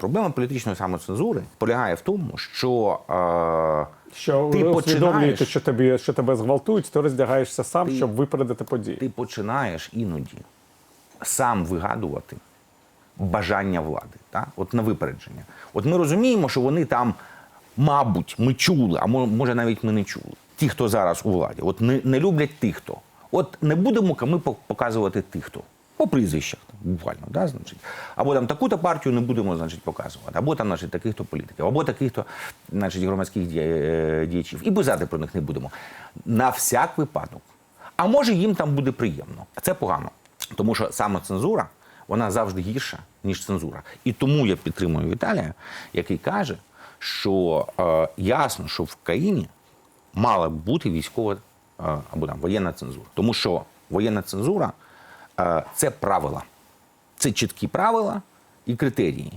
Проблема політичної самоцензури полягає в тому, що е, Що Ти починаєш- що тобі що тебе зґвалтують, то роздягаєшся сам, щоб випередити події. ти починаєш іноді сам вигадувати бажання влади, так? от на випередження. От ми розуміємо, що вони там, мабуть, ми чули, а може навіть ми не чули. Ті, хто зараз у владі, от не, не люблять тих, хто. От не будемо ми показувати тих, хто. По прізвищах, буквально, да, значить. Або там таку-то партію не будемо, значить, показувати, або там, значить, таких-то політиків, або таких-то, значить, громадських е, діячів. І писати про них не будемо. На всяк випадок. А може їм там буде приємно. Це погано. Тому що самоцензура, вона завжди гірша, ніж цензура. І тому я підтримую Віталія, який каже, що е, ясно, що в країні мала б бути військова е, або там воєнна цензура. Тому що воєнна цензура е, це правила. Це чіткі правила і критерії.